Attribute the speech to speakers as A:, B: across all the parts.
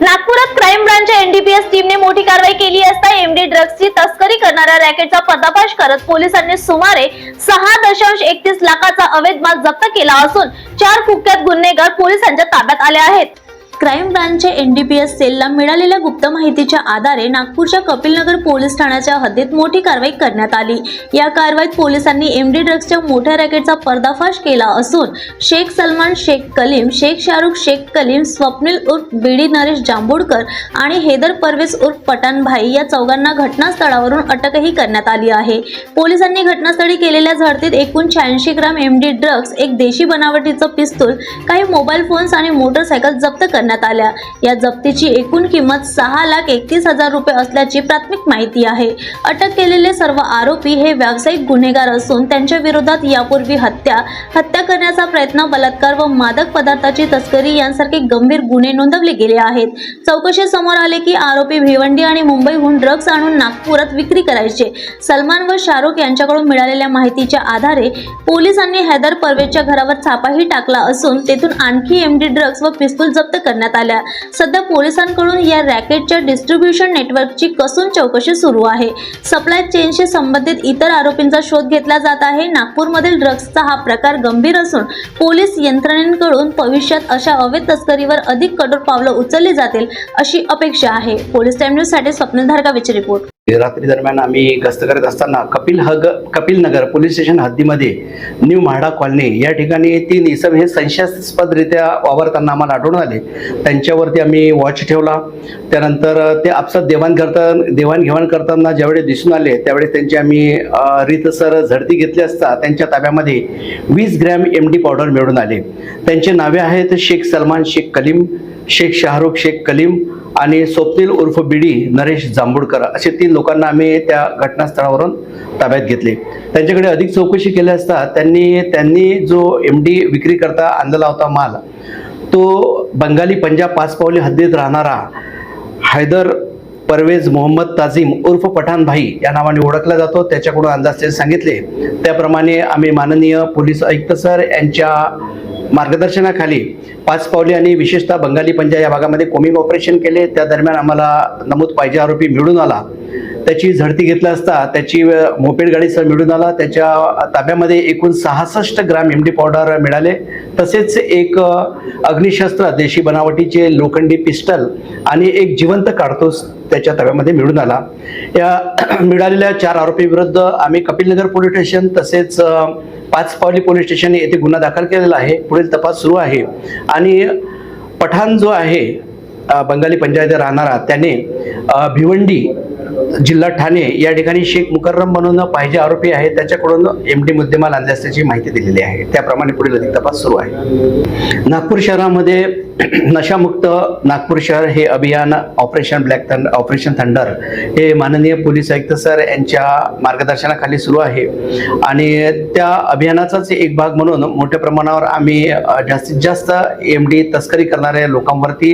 A: नागपुरात crime ब्रांचच्या NDPS टीमने मोठी कारवाई केली असता एमडी ड्रग्जची तस्करी करणाऱ्या रॅकेटचा पर्दाफाश करत पोलिसांनी सुमारे सहा दशांश एकतीस लाखाचा अवैध माल जप्त केला असून चार कुख्यात गुन्हेगार पोलिसांच्या ताब्यात आले आहेत. क्राईम ब्रांचच्या एनडीपीएस सेलला मिळालेल्या गुप्त माहितीच्या आधारे नागपूरच्या कपिलनगर पोलीस ठाण्याच्या हद्दीत मोठी कारवाई करण्यात आली. या कारवाईत पोलिसांनी एमडी ड्रग्सच्या मोठ्या रॅकेटचा पर्दाफाश केला असून शेख सलमान शेख कलीम शेख शाहरुख शेख कलीम स्वप्नील उर्फ बीडी नरेश जांभूडकर आणि हेदर परवेज उर्फ पठाणभाई या चौघांना घटनास्थळावरून अटकही करण्यात आली आहे. पोलिसांनी घटनास्थळी केलेल्या झडतीत एकूण शहाऐंशी ग्राम एमडी ड्रग्स एक देशी बनावटीचं पिस्तूल काही मोबाईल फोन्स आणि मोटरसायकल जप्त करण्यात आल्या. या जप्तीची एकूण किंमत सहा लाख एकतीस हजार रुपये असल्याची प्राथमिक माहिती आहे. अटक केलेले सर्व आरोपी हे व्यावसायिक गुन्हेगार असून त्यांच्या विरोधात यापूर्वी हत्या हत्या करण्याचा प्रयत्न बलात्कार व मादक पदार्थाची तस्करी यांसारखे गंभीर गुन्हे नोंदवले गेले आहेत. चौकशी समोर आले की आरोपी भिवंडी आणि मुंबईहून ड्रग्ज आणून नागपुरात विक्री करायचे. सलमान व शाहरुख यांच्याकडून मिळालेल्या माहितीच्या आधारे पोलिसांनी हैदर परवेजच्या घरावर छापाही टाकला असून तेथून आणखी एमडी ड्रग्ज व पिस्तूल जप्त करण्यात आल्या. सध्या पोलिसांकडून या रॅकेटच्या डिस्ट्रीब्युशन नेटवर्कची कसून चौकशी सुरू आहे. सप्लाय चेनशी संबंधित इतर आरोपींचा शोध घेतला जात आहे. नागपूरमधील ड्रग्सचा हा प्रकार गंभीर असून पोलीस यंत्रणेकडून भविष्यात अशा अवैध तस्करीवर अधिक कठोर पावलं उचलली जातील अशी अपेक्षा आहे. पोलीस टाइम न्यूजसाठी स्वप्नील रिपोर्ट.
B: रात्री दरम्यान आम्ही गस्त करत असताना कपिल हग कपिल नगर पोलीस स्टेशन हद्दीमध्ये न्यू म्हाडा कॉलनी या ठिकाणी तीन इसम हे संशयास्पदरित्या वावरताना आम्हाला आढळून आले. त्यांच्यावरती आम्ही वॉच ठेवला. त्यानंतर ते आपसात देवाण करता देवाणघेवाण करताना ज्यावेळी दिसून आले त्यावेळेस त्यांची आम्ही रीतसर झडती घेतली असता त्यांच्या ताब्यामध्ये वीस ग्रॅम एम डी पावडर मिळून आले. त्यांचे नावे आहेत शेख सलमान शेख कलीम शेख शाहरुख शेख कलीम आणि स्वप्नील उर्फ बिडी नरेश जांभूडकर असे तीन लोकांना आम्ही त्या घटनास्थळावरून ताब्यात घेतले. त्यांच्याकडे अधिक चौकशी केली असता त्यांनी त्यांनी जो एम डी विक्री करता आणलेला होता माल तो बंगाली पंजाब पाचपावली हद्दीत राहणारा हैदर परवेज मोहम्मद ताझीम उर्फ पठाण भाई या नावाने ओळखला जातो. त्याच्याकडून अंदाज सांगितले. त्याप्रमाणे आम्ही माननीय पोलीस आयुक्त सर यांच्या मार्गदर्शनाखाली पाच पावले आणि विशेषतः बंगाली पंजा या भागामध्ये कोमिंग ऑपरेशन केले. त्या दरम्यान आम्हाला नमूद पाहिजे आरोपी मिळून आला. त्याची झडती घेतला असता त्याची मोपेड गाडीसह मिळून आला. त्याच्या ताब्यामध्ये एकूण सहासष्ट ग्राम एम डी पावडर मिळाले. तसेच एक अग्निशस्त्र देशी बनावटीचे लोखंडी पिस्टल आणि एक जिवंत काढतोस त्याच्या ताब्यामध्ये मिळून आला. या मिळालेल्या चार आरोपीविरुद्ध आम्ही कपिलनगर पोलीस स्टेशन तसेच पाचपावली पाच पावली पोलीस स्टेशन येथे गुन्हा दाखल केलेला आहे. पुढील तपास सुरू आहे. आणि पठाण जो आहे बंगाली पंचायत राहणारा त्याने भिवंडी जिल्हा ठाणे या ठिकाणी शेख मुकर्रम म्हणून पाहिजे आरोपी आहे त्याच्याकडून एम डी मुद्देमाल आणले असल्याची माहिती दिलेली आहे. त्याप्रमाणे पुढील अधिक तपास सुरू आहे. नागपूर शहरामध्ये नशामुक्त नागपूर शहर हे अभियान ऑपरेशन ब्लॅक थंड ऑपरेशन थंडर हे माननीय पोलीस आयुक्त सर यांच्या मार्गदर्शनाखाली सुरू आहे. आणि त्या अभियानाचाच एक भाग म्हणून मोठ्या प्रमाणावर आम्ही जास्तीत जास्त एम डी तस्करी करणाऱ्या लोकांवरती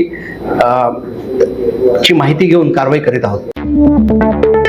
B: ची माहिती घेऊन कारवाई करीत आहोत.